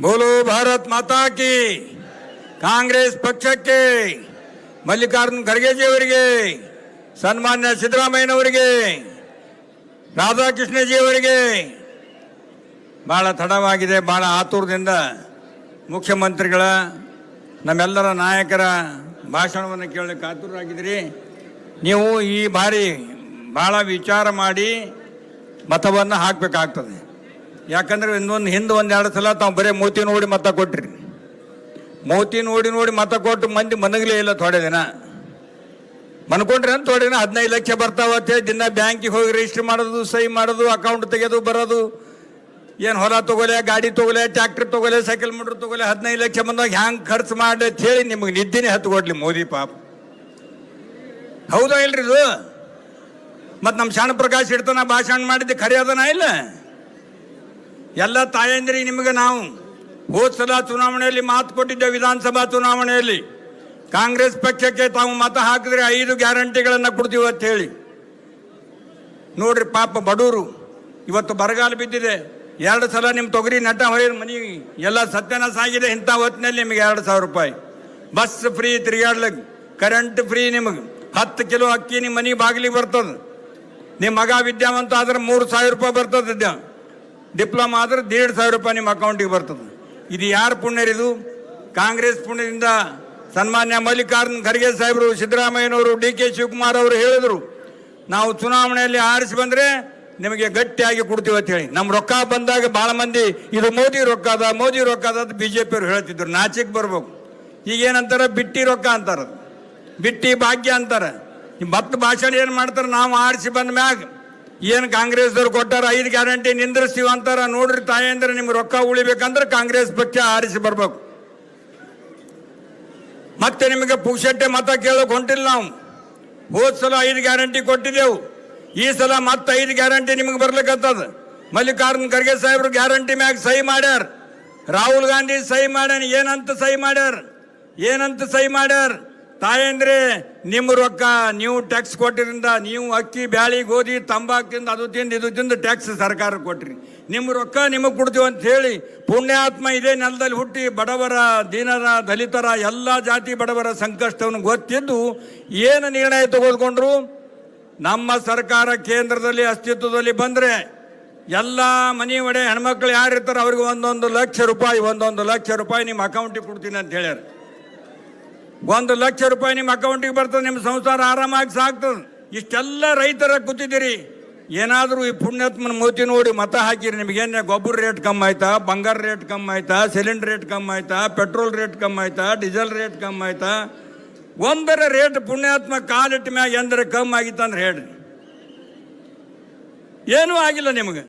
ಬೋಲೋ ಭಾರತ್ ಮಾತಾ ಕಿ, ಕಾಂಗ್ರೆಸ್ ಪಕ್ಷಕ್ಕೆ, ಮಲ್ಲಿಕಾರ್ಜುನ್ ಖರ್ಗೆಜಿಯವರಿಗೆ ಸನ್ಮಾನ್ಯ ಸಿದ್ದರಾಮಯ್ಯನವರಿಗೆ ರಾಧಾಕೃಷ್ಣಜಿಯವರಿಗೆ ಭಾಳ ತಡವಾಗಿದೆ ಭಾಳ ಆತುರದಿಂದ ಮುಖ್ಯಮಂತ್ರಿಗಳ, ನಮ್ಮೆಲ್ಲರ ನಾಯಕರ ಭಾಷಣವನ್ನು ಕೇಳಲಿಕ್ಕೆ ಆತುರರಾಗಿದ್ದೀರಿ. ನೀವು ಈ ಬಾರಿ ಭಾಳ ವಿಚಾರ ಮಾಡಿ ಮತವನ್ನು ಹಾಕಬೇಕಾಗ್ತದೆ. ಯಾಕಂದ್ರೆ ಇನ್ನೊಂದು ಹಿಂದೆ ಒಂದು ಎರಡು ಸಲ ತಾವು ಬರೀ ಮೋತಿ ನೋಡಿ ಮತ ಕೊಟ್ರಿ. ಮೋತಿ ನೋಡಿ ನೋಡಿ ಮತ ಕೊಟ್ಟು ಮಂದಿ ಮನಗಲೇ ಇಲ್ಲ ಥೋಡೆ ದಿನ. ಮನ್ಕೊಂಡ್ರೆ ಅಂತ ಥೋಡೆ ದಿನ ಹದಿನೈದು ಲಕ್ಷ ಬರ್ತಾವತ್ತೆ ದಿನ ಬ್ಯಾಂಕಿಗೆ ಹೋಗಿ ರಿಜಿಸ್ಟರ್ ಮಾಡೋದು, ಸಹಿ ಮಾಡೋದು ಅಕೌಂಟ್ ತೆಗೆದು ಬರೋದು. ಏನು ಹೊಲ ತೊಗೊಲೆ ಗಾಡಿ ತೊಗೊಲೆ ಟ್ಯಾಕ್ಟರ್ ತೊಗೊಲೆ ಸೈಕಲ್ ಮೋಟ್ರ್ ತೊಗೊಲೆ ಹದಿನೈದು ಲಕ್ಷ ಬಂದಾಗ ಹ್ಯಾಂಗೆ ಖರ್ಚು ಮಾಡಿ ಹೇಳಿ ನಿಮಗೆ ನಿದ್ದೆನೇ ಹತ್ತು ಕೊಡ್ಲಿ ಮೋದಿ ಪಾಪ. ಹೌದಾ ಇಲ್ರಿ ಇದು? ಮತ್ತು ನಮ್ಮ ಶಾಣ ಪ್ರಕಾಶ್ ಇಡ್ತಾನ ಭಾಷಣ ಮಾಡಿದ್ದು ಖರೆ ಅದನ ಇಲ್ಲ? ಎಲ್ಲ ತಾಯಂದ್ರಿ, ನಿಮಗೆ ನಾವು ಹೋದ ಸಲ ಚುನಾವಣೆಯಲ್ಲಿ ಮಾತು ಕೊಟ್ಟಿದ್ದೆ, ವಿಧಾನಸಭಾ ಚುನಾವಣೆಯಲ್ಲಿ. ಕಾಂಗ್ರೆಸ್ ಪಕ್ಷಕ್ಕೆ ತಾವು ಮತ ಹಾಕಿದ್ರೆ ಐದು ಗ್ಯಾರಂಟಿಗಳನ್ನು ಕೊಡ್ತೀವಿ ಅಂತ ಹೇಳಿ. ನೋಡ್ರಿ ಪಾಪ ಬಡವರು ಇವತ್ತು ಬರಗಾಲ ಬಿದ್ದಿದೆ. ಎರಡು ಸಲ ನಿಮ್ಮ ತೊಗರಿ ನಟ ಹೊಯ್ದ ಮನಿ, ಎಲ್ಲ ಸತ್ಯನಾಶ ಆಗಿದೆ ಇಂಥ ಹೊತ್ತಿನಲ್ಲಿ ನಿಮಗೆ ಎರಡು ಸಾವಿರ ರೂಪಾಯಿ. ಬಸ್ ಫ್ರೀ ತಿರುಗಾಡ್ಲಿಕ್ಕೆ ಕರೆಂಟ್ ಫ್ರೀ ನಿಮಗೆ. ಹತ್ತು ಕಿಲೋ ಅಕ್ಕಿ ನಿಮ್ಮ ಮನೆ ಬಾಗಿಲಿಗೆ ಬರ್ತದೆ. ನಿಮ್ಮ ಮಗ ವಿದ್ಯಾವಂತ ಆದ್ರೆ ಮೂರು ಸಾವಿರ ರೂಪಾಯಿ ಬರ್ತದೆ. ಡಿಪ್ಲೊಮಾ ಆದ್ರೆ ದೇಡ್ ಸಾವಿರ ರೂಪಾಯಿ ನಿಮ್ಮ ಅಕೌಂಟಿಗೆ ಬರ್ತದೆ. ಇದು ಯಾರು ಪುಣ್ಯರಿದು ಕಾಂಗ್ರೆಸ್ ಪುಣ್ಯದಿಂದ ಸನ್ಮಾನ್ಯ ಮಲ್ಲಿಕಾರ್ಜುನ್ ಖರ್ಗೆ ಸಾಹೇಬರು, ಸಿದ್ದರಾಮಯ್ಯನವರು, ಡಿ ಕೆ ಶಿವಕುಮಾರ್ ಅವರು ಹೇಳಿದರು, ನಾವು ಚುನಾವಣೆಯಲ್ಲಿ ಆರಿಸಿ ಬಂದರೆ ನಿಮಗೆ ಗಟ್ಟಿಯಾಗಿ ಕೊಡ್ತೀವಿ ಅಂತ ಹೇಳಿ. ನಮ್ಮ ರೊಕ್ಕ ಬಂದಾಗ ಭಾಳ ಮಂದಿ, ಇದು ಮೋದಿ ರೊಕ್ಕ ಅದ ಮೋದಿ ರೊಕ್ಕ ಅದ ಬಿ ಜೆ ಪಿಯವರು ಹೇಳ್ತಿದ್ರು. ನಾಚಿಕ್ ಬರ್ಬೇಕು. ಈಗ ಏನಂತಾರ? ಬಿಟ್ಟಿ ರೊಕ್ಕ ಅಂತಾರೆ. ಬಿಟ್ಟಿ ಭಾಗ್ಯ ಅಂತಾರೆ. ಮತ್ತೆ ಭಾಷಣ ಏನು ಮಾಡ್ತಾರೆ? ನಾವು ಆರಿಸಿ ಬಂದ ಮ್ಯಾಗ ಏನು ಕಾಂಗ್ರೆಸ್ದವ್ರು ಕೊಟ್ಟಾರ ಐದು ಗ್ಯಾರಂಟಿ ನಿಂದ್ರಿಸ್ತೀವಿ ಅಂತಾರ ನೋಡ್ರಿ ತಾಯಂದ್ರೆ, ನಿಮ್ಗೆ ರೊಕ್ಕ ಉಳಿಬೇಕಂದ್ರೆ ಕಾಂಗ್ರೆಸ್ ಪಕ್ಷ ಆರಿಸಿ ಬರ್ಬೇಕು. ಮತ್ತೆ ನಿಮಗೆ ಪುಕ್ಷಟ್ಟೆ ಮತ ಕೇಳೋಕೆ ಹೊಂಟಿಲ್ಲ ನಾವು. ಹೋದ ಸಲ ಐದು ಗ್ಯಾರಂಟಿ ಕೊಟ್ಟಿದ್ದೆವು. ಈ ಸಲ ಮತ್ತೆ ಐದು ಗ್ಯಾರಂಟಿ ನಿಮಗೆ ಬರ್ಲಿಕ್ಕತ್ತದ. ಮಲ್ಲಿಕಾರ್ಜುನ್ ಖರ್ಗೆ ಸಾಹೇಬ್ರು ಗ್ಯಾರಂಟಿ ಮ್ಯಾಗ ಸಹಿ ಮಾಡ್ಯಾರ. ರಾಹುಲ್ ಗಾಂಧಿ ಸಹಿ ಮಾಡ್ಯಾನ, ಏನಂತ ಸಹಿ ಮಾಡ್ಯಾರ? ಏನಂತ ಸಹಿ ಮಾಡ್ಯಾರ? ತಾಯಂದ್ರೆ ನಿಮ್ಮ ರೊಕ್ಕ ನೀವು ಟ್ಯಾಕ್ಸ್ ಕೊಟ್ಟಿರಿಂದ ನೀವು ಅಕ್ಕಿ, ಬ್ಯಾಳಿ, ಗೋಧಿ ತಂಬಾಕು ತಿಂದು ಅದು ತಿಂದು ಇದು ತಿಂದು ಟ್ಯಾಕ್ಸ್ ಸರ್ಕಾರ ಕೊಟ್ರಿ. ನಿಮ್ಮ ರೊಕ್ಕ ನಿಮಗೆ ಕೊಡ್ತೀವಿ ಅಂತ ಹೇಳಿ ಪುಣ್ಯಾತ್ಮ ಇದೇ ನೆಲದಲ್ಲಿ ಹುಟ್ಟಿ ಬಡವರ, ದೀನರ, ದಲಿತರ, ಎಲ್ಲ ಜಾತಿ ಬಡವರ ಸಂಕಷ್ಟವನ್ನು ಗೊತ್ತಿದ್ದು ಏನು ನಿರ್ಣಯ ತೆಗೆದುಕೊಂಡ್ರು? ನಮ್ಮ ಸರ್ಕಾರ ಕೇಂದ್ರದಲ್ಲಿ, ಅಸ್ತಿತ್ವದಲ್ಲಿ ಬಂದರೆ ಎಲ್ಲ ಮನೆ ಒಡೆ ಹೆಣ್ಮಕ್ಳು ಯಾರು ಇರ್ತಾರೆ ಅವ್ರಿಗೆ ಒಂದೊಂದು ಲಕ್ಷ ರೂಪಾಯಿ, ಒಂದೊಂದು ಲಕ್ಷ ರೂಪಾಯಿ ನಿಮ್ಮ ಅಕೌಂಟಿಗೆ ಕೊಡ್ತೀನಿ ಅಂತ ಹೇಳ್ಯಾರ. ಒಂದು ಲಕ್ಷ ರೂಪಾಯಿ ನಿಮ್ಮ ಅಕೌಂಟಿಗೆ ಬರ್ತದೆ, ನಿಮ್ಮ ಸಂಸಾರ ಆರಾಮಾಗಿ ಸಾಕ್ತದೆ. ಇಷ್ಟೆಲ್ಲ ರೈತರ ಕೂತಿದ್ದೀರಿ. ಏನಾದರೂ ಈ ಪುಣ್ಯಾತ್ಮನ ಮೋತಿ ನೋಡಿ ಮತ ಹಾಕಿರಿ. ನಿಮಗೇನೆ ಗೊಬ್ಬರ ರೇಟ್ ಕಮ್ಮಿ ಆಯ್ತಾ? ಬಂಗಾರ ರೇಟ್ ಕಮ್ಮಿ ಆಯ್ತಾ? ಸಿಲಿಂಡರ್ ರೇಟ್ ಕಮ್ಮಿ ಆಯ್ತಾ? ಪೆಟ್ರೋಲ್ ರೇಟ್ ಕಮ್ಮಿ ಆಯ್ತಾ? ಡೀಸೆಲ್ ರೇಟ್ ಕಮ್ಮಿ ಆಯ್ತಾ? ಒಂದರ ರೇಟ್ ಪುಣ್ಯಾತ್ಮ ಕಾಲಿಟ್ಟ ಮ್ಯಾಗ ಎಂದರೆ ಕಮ್ಮಿ ಆಗಿತ್ತಂದ್ರೆ ಹೇಳ್ರಿ. ಏನೂ ಆಗಿಲ್ಲ ನಿಮಗೆ.